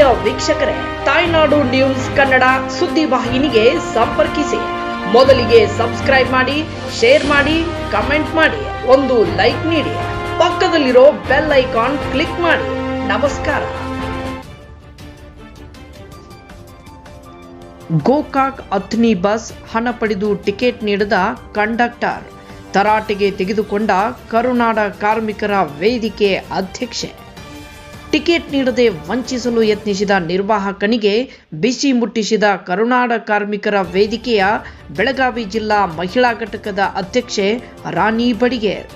ಪ್ರಿಯ ವೀಕ್ಷಕರೇ, ತಾಯ್ನಾಡು ನ್ಯೂಸ್ ಕನ್ನಡ ಸುದ್ದಿ ವಾಹಿನಿಗೆ ಸಂಪರ್ಕಿಸಿ. ಮೊದಲಿಗೆ ಸಬ್ಸ್ಕ್ರೈಬ್ ಮಾಡಿ, ಶೇರ್ ಮಾಡಿ, ಕಮೆಂಟ್ ಮಾಡಿ. ಒಂದು ಲೈಕ್ ನೀಡಿ. ಪಕ್ಕದಲ್ಲಿರೋ ಬೆಲ್ ಐಕಾನ್ ಕ್ಲಿಕ್ ಮಾಡಿ. ನಮಸ್ಕಾರ. ಗೋಕಾಕ್ ಅಥ್ನಿ ಬಸ್ ಹಣ ಪಡೆದು ಟಿಕೆಟ್ ನೀಡದ ಕಂಡಕ್ಟರ್, ತರಾಟೆಗೆ ತೆಗೆದುಕೊಂಡ ಕರುನಾಡ ಕಾರ್ಮಿಕರ ವೇದಿಕೆ ಅಧ್ಯಕ್ಷೆ. ಟಿಕೆಟ್ ನೀಡದೆ ವಂಚಿಸಲು ಯತ್ನಿಸಿದ ನಿರ್ವಾಹಕನಿಗೆ ಬಿಸಿ ಮುಟ್ಟಿಸಿದ ಕರುನಾಡ ಕಾರ್ಮಿಕರ ವೇದಿಕೆಯ ಬೆಳಗಾವಿ ಜಿಲ್ಲಾ ಮಹಿಳಾ ಘಟಕದ ಅಧ್ಯಕ್ಷೆ ರಾಣಿ ಬಡಿಗೇರ್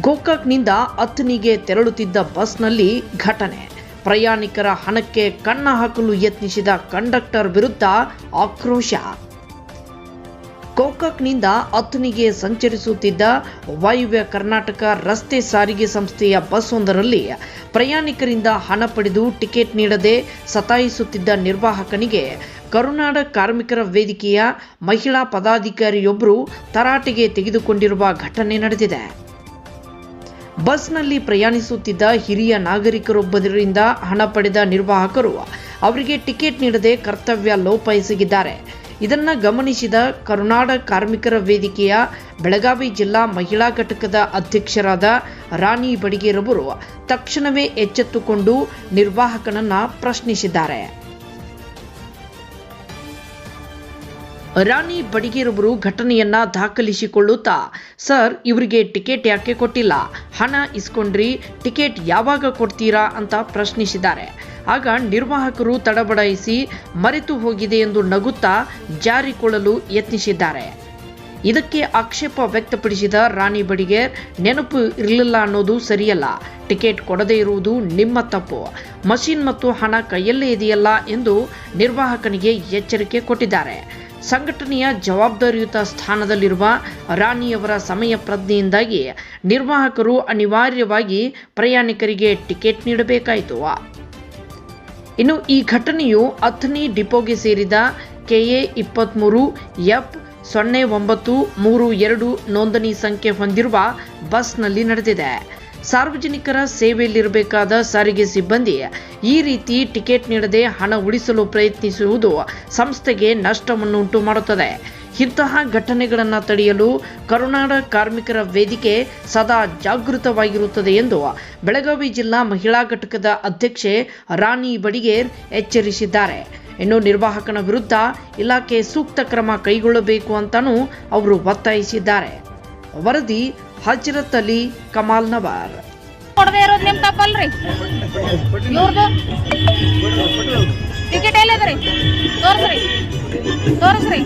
ಗೋಕಾಕ್ನಿಂದ ಅತ್ನಿಗೆ ತೆರಳುತ್ತಿದ್ದ ಬಸ್ನಲ್ಲಿ ಘಟನೆ. ಪ್ರಯಾಣಿಕರ ಹಣಕ್ಕೆ ಕಣ್ಣ ಹಾಕಲು ಯತ್ನಿಸಿದ ಕಂಡಕ್ಟರ್ ವಿರುದ್ಧ ಆಕ್ರೋಶ. ಗೋಕಾಕ್ನಿಂದ ಅಥಣಿಗೆ ಸಂಚರಿಸುತ್ತಿದ್ದ ವಾಯುವ್ಯ ಕರ್ನಾಟಕ ರಸ್ತೆ ಸಾರಿಗೆ ಸಂಸ್ಥೆಯ ಬಸ್ ಒಂದರಲ್ಲಿ ಪ್ರಯಾಣಿಕರಿಂದ ಹಣ ಪಡೆದು ಟಿಕೆಟ್ ನೀಡದೆ ಸತಾಯಿಸುತ್ತಿದ್ದ ನಿರ್ವಾಹಕನಿಗೆ ಕರುನಾಡ ಕಾರ್ಮಿಕರ ವೇದಿಕೆಯ ಮಹಿಳಾ ಪದಾಧಿಕಾರಿಯೊಬ್ಬರು ತರಾಟೆಗೆ ತೆಗೆದುಕೊಂಡಿರುವ ಘಟನೆ ನಡೆದಿದೆ. ಬಸ್ನಲ್ಲಿ ಪ್ರಯಾಣಿಸುತ್ತಿದ್ದ ಹಿರಿಯ ನಾಗರಿಕರೊಬ್ಬರಿಂದ ಹಣ ಪಡೆದ ನಿರ್ವಾಹಕರು ಅವರಿಗೆ ಟಿಕೆಟ್ ನೀಡದೆ ಕರ್ತವ್ಯ ಲೋಪ ಎಸಗಿದ್ದಾರೆ ಇದನ್ನ ಗಮನಿಸಿದ ಕರುನಾಡ ಕಾರ್ಮಿಕರ ವೇದಿಕೆಯ ಬೆಳಗಾವಿ ಜಿಲ್ಲಾ ಮಹಿಳಾ ಘಟಕದ ಅಧ್ಯಕ್ಷರಾದ ರಾಣಿ ಬಡಿಗೇರವರು ತಕ್ಷಣವೇ ಎಚ್ಚೆತ್ತುಕೊಂಡು ನಿರ್ವಾಹಕನನ್ನ ಪ್ರಶ್ನಿಸಿದ್ದಾರೆ. ರಾಣಿ ಬಡಿಗೇರೊಬ್ಬರು ಘಟನೆಯನ್ನ ದಾಖಲಿಸಿಕೊಳ್ಳುತ್ತಾ, ಸರ್, ಇವರಿಗೆ ಟಿಕೆಟ್ ಯಾಕೆ ಕೊಟ್ಟಿಲ್ಲ? ಹಣ ಇಸ್ಕೊಂಡ್ರಿ, ಟಿಕೆಟ್ ಯಾವಾಗ ಕೊಡ್ತೀರಾ ಅಂತ ಪ್ರಶ್ನಿಸಿದ್ದಾರೆ. ಆಗ ನಿರ್ವಾಹಕರು ತಡಬಡಾಯಿಸಿ ಮರೆತು ಹೋಗಿದೆ ಎಂದು ನಗುತ್ತಾ ಜಾರಿಕೊಳ್ಳಲು ಯತ್ನಿಸಿದ್ದಾರೆ. ಇದಕ್ಕೆ ಆಕ್ಷೇಪ ವ್ಯಕ್ತಪಡಿಸಿದ ರಾಣಿ ಬಡಿಗೇರ್ ನೆನಪು ಇರಲಿಲ್ಲ ಅನ್ನೋದು ಸರಿಯಲ್ಲ. ಟಿಕೆಟ್ ಕೊಡದೇ ಇರುವುದು ನಿಮ್ಮ ತಪ್ಪು. ಮಷಿನ್ ಮತ್ತು ಹಣ ಕೈಯಲ್ಲೇ ಇದೆಯಲ್ಲ ಎಂದು ನಿರ್ವಾಹಕನಿಗೆ ಎಚ್ಚರಿಕೆ ಕೊಟ್ಟಿದ್ದಾರೆ. ಸಂಘಟನೆಯ ಜವಾಬ್ದಾರಿಯುತ ಸ್ಥಾನದಲ್ಲಿರುವ ರಾಣಿಯವರ ಸಮಯ ಪ್ರಜ್ಞೆಯಿಂದಾಗಿ ನಿರ್ವಾಹಕರು ಅನಿವಾರ್ಯವಾಗಿ ಪ್ರಯಾಣಿಕರಿಗೆ ಟಿಕೆಟ್ ನೀಡಬೇಕಾಯಿತು. ಇನ್ನು ಈ ಘಟನೆಯು ಅಥ್ನಿ ಡಿಪೋಗೆ ಸೇರಿದ ಕೆಎ ಇಪ್ಪತ್ತ್ಮೂರು ಎಫ್ ಸೊನ್ನೆ ಒಂಬತ್ತು ಮೂರು ಎರಡು ನೋಂದಣಿ ಸಂಖ್ಯೆ ಹೊಂದಿರುವ ಬಸ್ನಲ್ಲಿ ನಡೆದಿದೆ. ಸಾರ್ವಜನಿಕರ ಸೇವೆಯಲ್ಲಿರಬೇಕಾದ ಸಾರಿಗೆ ಸಿಬ್ಬಂದಿ ಈ ರೀತಿ ಟಿಕೆಟ್ ನೀಡದೆ ಹಣ ಉಳಿಸಲು ಪ್ರಯತ್ನಿಸುವುದು ಸಂಸ್ಥೆಗೆ ನಷ್ಟವನ್ನುಂಟು ಮಾಡುತ್ತದೆ. ಇಂತಹ ಘಟನೆಗಳನ್ನು ತಡೆಯಲು ಕರುನಾಡ ಕಾರ್ಮಿಕರ ವೇದಿಕೆ ಸದಾ ಜಾಗೃತವಾಗಿರುತ್ತದೆ ಎಂದು ಬೆಳಗಾವಿ ಜಿಲ್ಲಾ ಮಹಿಳಾ ಘಟಕದ ಅಧ್ಯಕ್ಷೆ ರಾಣಿ ಬಡಿಗೇರ್ ಎಚ್ಚರಿಸಿದ್ದಾರೆ. ಇನ್ನು ನಿರ್ವಾಹಕನ ವಿರುದ್ಧ ಇಲಾಖೆ ಸೂಕ್ತ ಕ್ರಮ ಕೈಗೊಳ್ಳಬೇಕು ಅಂತಾನೂ ಅವರು ಒತ್ತಾಯಿಸಿದ್ದಾರೆ. ವರದಿ ಹಜರತ್ ಅಲಿ ಕಮಾಲ್ ನವಾರ್. ಕೊಡದೆ ಇರೋದು ನಿಮ್ ತಪ್ಪಲ್ರಿ? ಟಿಕೆಟ್ ಎಲ್ಲದ್ರಿ ತೋರಿಸ್ರಿ. ತೋರ್ಸ್ರಿ.